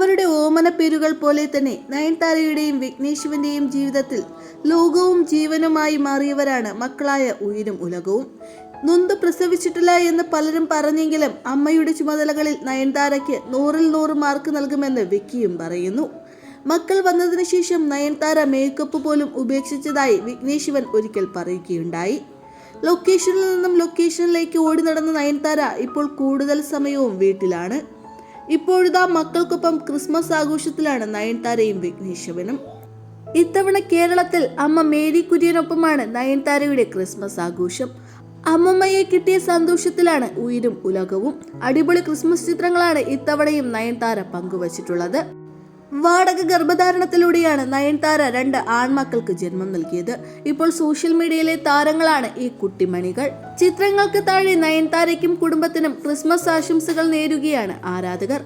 അവരുടെ ഓമന പേരുകൾ പോലെ തന്നെ നയൻതാരയുടെയും വിഘ്നേശിവന്റെയും ജീവിതത്തിൽ ലോകവും ജീവനുമായി മാറിയവരാണ് മക്കളായ ഉയരും ഉലകവും. നൊന്ത് പ്രസവിച്ചിട്ടില്ല എന്ന് പലരും പറഞ്ഞെങ്കിലും അമ്മയുടെ ചുമതലകളിൽ നയൻതാരയ്ക്ക് നൂറിൽ നൂറ് മാർക്ക് നൽകുമെന്ന് വിക്കിയും പറയുന്നു. മക്കൾ വന്നതിനു ശേഷം നയൻതാര മേക്കപ്പ് പോലും ഉപേക്ഷിച്ചതായി വിഘ്നേശിവൻ ഒരിക്കൽ പറയുകയുണ്ടായി. ലൊക്കേഷനിൽ നിന്നും ലൊക്കേഷനിലേക്ക് ഓടി നടന്ന നയൻതാര ഇപ്പോൾ കൂടുതൽ സമയവും വീട്ടിലാണ്. ഇപ്പോഴിതാ മക്കൾക്കൊപ്പം ക്രിസ്മസ് ആഘോഷത്തിലാണ് നയൻതാരയും വിഘ്നേശവനും ഇത്തവണ കേരളത്തിൽ അമ്മ മേരി കുര്യനൊപ്പമാണ് നയൻതാരയുടെ ക്രിസ്മസ് ആഘോഷം. അമ്മമ്മയെ കിട്ടിയ സന്തോഷത്തിലാണ് ഉയരും ഉലകവും. അടിപൊളി ക്രിസ്മസ് ചിത്രങ്ങളാണ് ഇത്തവണയും നയൻതാര പങ്കുവച്ചിട്ടുള്ളത്. വാടക ഗർഭധാരണത്തിലൂടെയാണ് നയൻതാര രണ്ട് ആൺമക്കൾക്ക് ജന്മം നൽകിയത്. ഇപ്പോൾ സോഷ്യൽ മീഡിയയിലെ താരങ്ങളാണ് ഈ കുട്ടിമണികൾ. ചിത്രങ്ങൾക്ക് താഴെ നയൻതാരയ്ക്കും കുടുംബത്തിനും ക്രിസ്മസ് ആശംസകൾ നേരുകയാണ് ആരാധകർ.